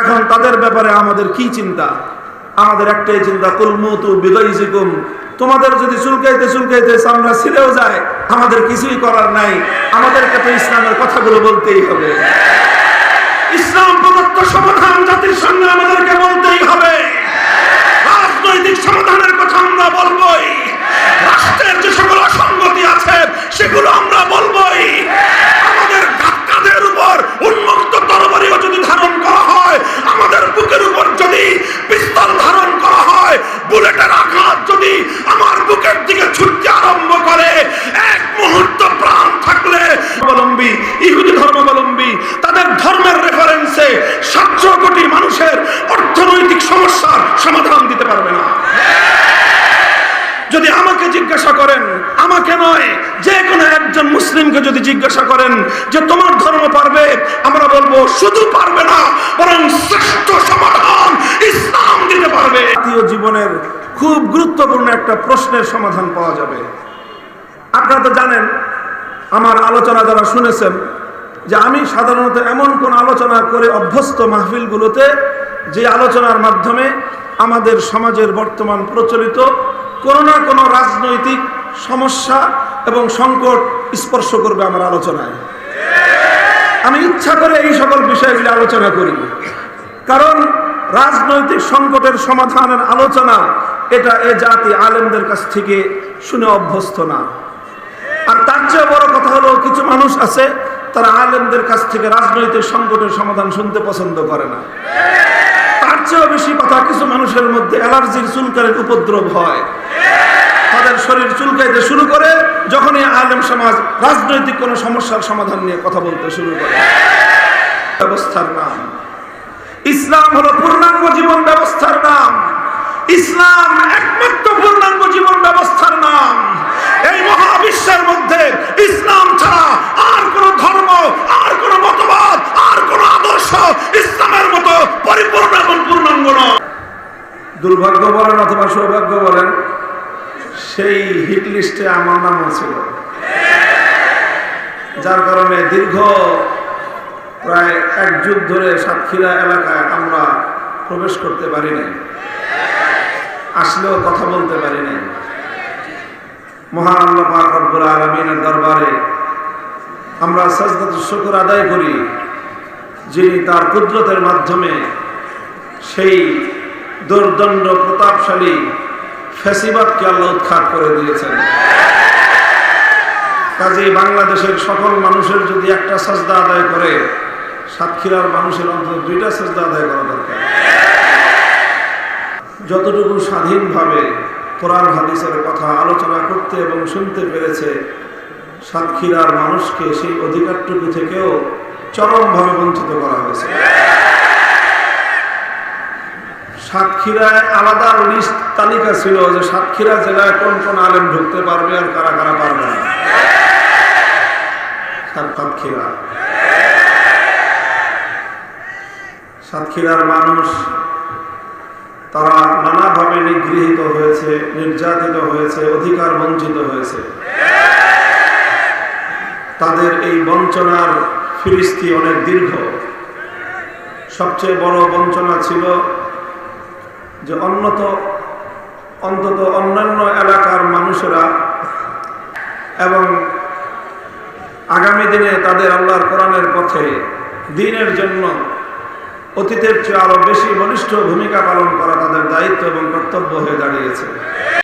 এখন তাদের ব্যাপারে আমাদের কি চিন্তা? আমাদের একটাই চিন্তা কুলমুতু বিদয় তোমাদের যদি চুলকাইতে চুলকাইতে সামনা ছিঁড়েও যায়, আমাদের কিছুই করার নাই। আমাদেরকে তো ইসলামের কথাগুলো বলতেই হবে। ইসলাম প্রদত্ত সমাধান নয়, যে কোনো একজন মুসলিমকে যদি জিজ্ঞাসা করেন যে তোমার ধর্ম পারবে, আমরা বলব, শুধু পারবে না, বরং শ্রেষ্ঠ সমাধান ইসলাম দিতে পারবে। জাতীয় জীবনের খুব গুরুত্বপূর্ণ একটা প্রশ্নের সমাধান পাওয়া যাবে। আপনারা তো জানেন, আমার আলোচনা যারা শুনেছেন, যে আমি সাধারণত এমন কোন আলোচনা করে অভ্যস্ত মাহফিলগুলোতে, যে আলোচনার মাধ্যমে আমাদের সমাজের বর্তমান প্রচলিত কোনো না কোনো রাজনৈতিক সমস্যা এবং সংকট স্পর্শ করবে আমার আলোচনায়। আমি ইচ্ছা করে এই সকল বিষয়গুলি আলোচনা করি। কারণ রাজনৈতিক সংকটের সমাধানের আলোচনা এটা এ জাতি আলেমদের কাছ থেকে শুনে অভ্যস্ত না। আর তার চেয়ে বড় কথা হলো কিছু মানুষ আছে, তারা আলেমদের কাছ থেকে রাজনৈতিক সংকটের সমাধান শুনতে পছন্দ করে না। তার চেয়েও বেশি কথা কিছু মানুষের মধ্যে অ্যালার্জির চুলকারের উপদ্রব হয়। তাদের শরীর চুলকাইতে শুরু করে, যখনই আলেম সমাজ রাজনৈতিক কোনো সমস্যার সমাধান নিয়ে কথা বলতে শুরু করে। ব্যবস্থার নাম। ইসলাম হলো পূর্ণাঙ্গ জীবন ব্যবস্থার নাম। ইসলাম একমাত্র পূর্ণাঙ্গ জীবন ব্যবস্থার নাম। এই মহাবিশ্বের মধ্যে ইসলাম ছাড়া আর কোন ধর্ম, আর কোন মতবাদ, আর কোন আদর্শ ইসলামের মতো পরিপূর্ণ এবং পূর্ণাঙ্গ নয়। দুর্ভাগ্য বলেন অথবা সৌভাগ্য বলেন সেই হিট লিস্টে আমার নামও ছিল। যার কারণে দীর্ঘ প্রায় এক যুগ ধরে সাতক্ষীরা এলাকায় আমরা প্রবেশ করতে পারি নাই আসলেও কথা বলতে পারি নাই মহান আলমিনের দরবারে আমরা সাজদাত শুকর আদায় করি, যিনি তার কুদরতের মাধ্যমে সেই দুর্দণ্ড প্রতাপশালী ফ্যাসিবাদকে আল্লাহ উৎখাত করে দিয়েছেন। কাজেই বাংলাদেশের সকল মানুষের যদি একটা আদায় করে, সাতক্ষীরার মানুষের অন্তত দুইটা আদায় করা দরকার। যতটুকু স্বাধীনভাবে কোরআন হাদিসের কথা আলোচনা করতে এবং শুনতে পেরেছে, সাতক্ষীরার মানুষকে সেই অধিকারটুকু থেকেও চরমভাবে বঞ্চিত করা হয়েছে। সাতক্ষীরায় আলাদা লিস্ট তালিকা ছিল যে সাতক্ষীরা জেলায় কোন কোন আলেম ঢুকতে পারবে আর কারা কারা পারবে না। সাতক্ষীরা সাতক্ষীরার মানুষ, তারা নানাভাবে নিগৃহীত হয়েছে, নির্যাতিত হয়েছে, অধিকার বঞ্চিত হয়েছে। তাদের এই বঞ্চনার ফিরিস্তি অনেক দীর্ঘ। সবচেয়ে বড় বঞ্চনা ছিল যে অন্যত, অন্তত অন্যান্য এলাকার মানুষেরা এবং আগামী দিনে তাদের আল্লাহর কোরআনের পথে দিনের জন্য অতীতের চেয়ে আরও বেশি বলিষ্ঠ ভূমিকা পালন করা তাদের দায়িত্ব এবং কর্তব্য হয়ে দাঁড়িয়েছে।